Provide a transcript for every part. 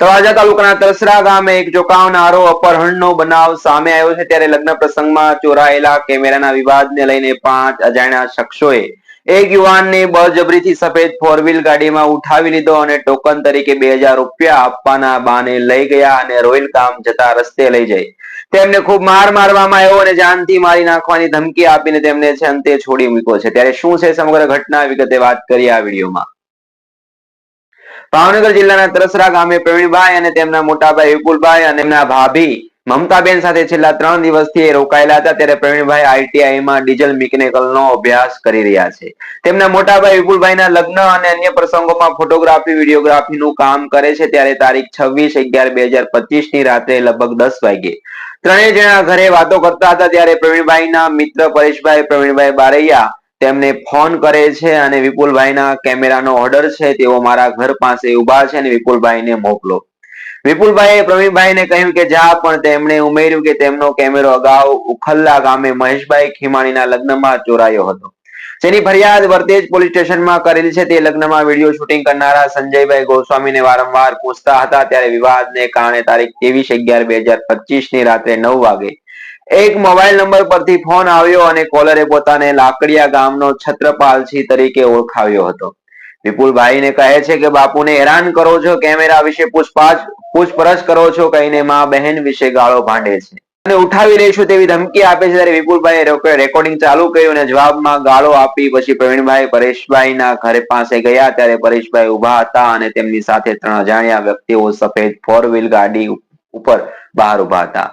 તળાજા તાલુકાના તરસરા ગામે એક ચોંકાવનારો અપહરણનો બનાવ સામે આવ્યો છે. ત્યારે લગ્ન પ્રસંગમાં ચોરાયેલા કેમેરાના વિવાદને લઈને પાંચ અજાણ્યા શખ્સોએ એક યુવાનને બળજબરીથી સફેદ ફોર વ્હીલ ગાડીમાં ઉઠાવી લીધો અને ટોકન તરીકે બે હજાર રૂપિયા આપવાના બાને લઈ ગયા અને રોયલ કામ જતા રસ્તે લઈ જઈ. તેમને ખૂબ માર મારવામાં આવ્યો અને જાનથી મારી નાખવાની ધમકી આપીને તેમને છે અંતે છોડી મૂક્યો છે. ત્યારે શું છે સમગ્ર ઘટના વિગતે વાત કરીએ આ વિડીયોમાં. ભાવનગર જિલ્લાના તરસરા ગામે પ્રવીણભાઈ અને તેમના મોટાભાઈ વિપુલભાઈ અને તેમના ભાભી મમતાબેન સાથે છેલ્લા ત્રણ દિવસથી રોકાયેલા હતા. ત્યારે પ્રવીણભાઈ આઈટીઆઈમાં ડીઝલ મિકેનિકલનો અભ્યાસ કરી રહ્યા છે. તેમના મોટાભાઈ વિપુલભાઈના લગ્ન અને અન્ય પ્રસંગોમાં ફોટોગ્રાફી, વિડીયોગ્રાફીનું કામ કરે છે. ત્યારે તારીખ છવ્વીસ અગિયાર બે હજાર પચીસની રાત્રે લગભગ દસ વાગ્યે ત્રણેય જણા ઘરે વાતો કરતા હતા. ત્યારે પ્રવીણભાઈના મિત્ર પરેશભાઈ, પ્રવીણભાઈ બારૈયા તેમને ફોન કરે છે અને વિપુલભાઈના કેમેરાનો ઓર્ડર છે, તેઓ મારા ઘર પાસે ઊભા છે અને વિપુલભાઈને મોકલો. વિપુલભાઈએ પ્રવીણભાઈને કહ્યું કે, જા, પણ તેમણે ઉમેર્યું કે તેમનો કેમેરો અગાઉ ઉખલ્લા ગામે મહેશભાઈ ખીમાણીના લગ્નમાં ચોરાયો હતો. જેની ફરિયાદ વર્તેજ પોલીસ સ્ટેશનમાં કરેલ છે. તે લગ્નમાં વીડિયો શૂટિંગ કરનારા સંજયભાઈ ગોસ્વામીને વારંવાર પૂછતા હતા. ત્યારે વિવાદને કારણે તારીખ ત્રેવીસ અગિયાર બે હજાર પચીસની રાત્રે નવ વાગે એક મોબાઈલ નંબર પરથી ફોન આવ્યો અને કોલરે પોતાને લાકડિયા ગામનો છત્રપાલસિંહ તરીકે ઓળખાવ્યો હતો. વિપુલભાઈને કહે છે કે, બાપુને હેરાન કરો છો? કેમેરા વિશે પૂછપાછ, પૂછપરછ કરો છો? કહીને માં બહેન વિશે ગાળો ભાંડે છે. અને ઉઠાવી લઈશું તેવી ધમકી આપે છે. ત્યારે વિપુલભાઈ રેકોર્ડિંગ ચાલુ કર્યું અને જવાબમાં ગાળો આપી પછી પ્રવીણભાઈ પરેશભાઈના ઘરે પાસે ગયા. ત્યારે પરેશભાઈ ઊભા હતા અને તેમની સાથે ત્રણ અજાણ્યા વ્યક્તિઓ સફેદ ફોર વ્હીલ ગાડી ઉપર બહાર ઊભા હતા.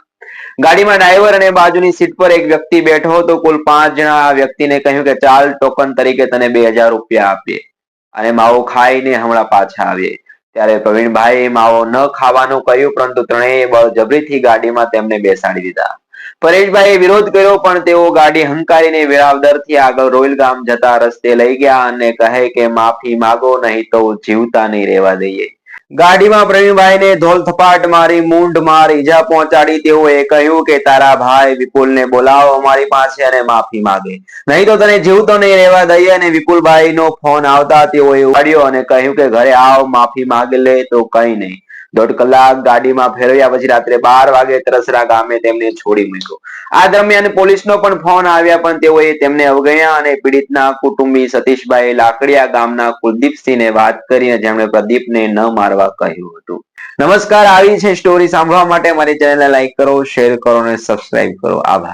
ગાડીમાં ડ્રાઈવર અને બાજુની સીટ પર એક વ્યક્તિ બેઠો હતો. કુલ પાંચ જણા આ વ્યક્તિને કહ્યું કે ચાલ ટોકન તરીકે તને બે હજાર રૂપિયા આપીએ. અને માવો ખાઈને હમણાં પાછા આવીએ. ત્યારે પ્રવીણભાઈ માવો ન ખાવાનું કહ્યું, પરંતુ ત્રણેય બળજબરીથી ગાડીમાં તેમને બેસાડી દીધા. પરેશભાઈએ વિરોધ કર્યો, પણ તેઓ ગાડી હંકારીને વેરાવદરથી આગળ રોયલ ગામ જતા રસ્તે લઈ ગયા અને કહે કે, માફી માગો, નહીં તો જીવતા નહીં રહેવા દઈએ. ગાડીમાં પ્રવીણભાઈને ધોલ થપાટ મારી, મૂંઢ માર, ઈજા પહોંચાડી તેઓએ કહ્યું કે, તારા ભાઈ વિપુલને બોલાવો, અમારી પાસે અને માફી માગે. નહીં તો તને જીવતો નહીં રહેવા દઈએ અને વિપુલભાઈનો ફોન આવતા તેઓએ ઉપાડ્યો અને કહ્યું કે, ઘરે આવ, માફી માગ લે. તો કઈ નહીં. દોઢ કલાક ગાડીમાં ફેરવ્યા પછી રાત્રે બાર વાગે તરસરા ગામે તેમને છોડી મૂક્યો. આ દરમિયાન પોલીસનો પણ ફોન આવ્યા, પણ તેઓએ તેમને અવગણ્યા અને પીડિતના કુટુંબી સતીશભાઈ લાકડિયા ગામના કુલદીપસિંહને વાત કરીને જેમણે પ્રદીપને ન મારવા કહ્યું હતું. નમસ્કાર, આવી છે સ્ટોરી સાંભળવા માટે. મારી ચેનલને લાઈક કરો શેર કરો અને સબસ્ક્રાઇબ કરો. આભાર.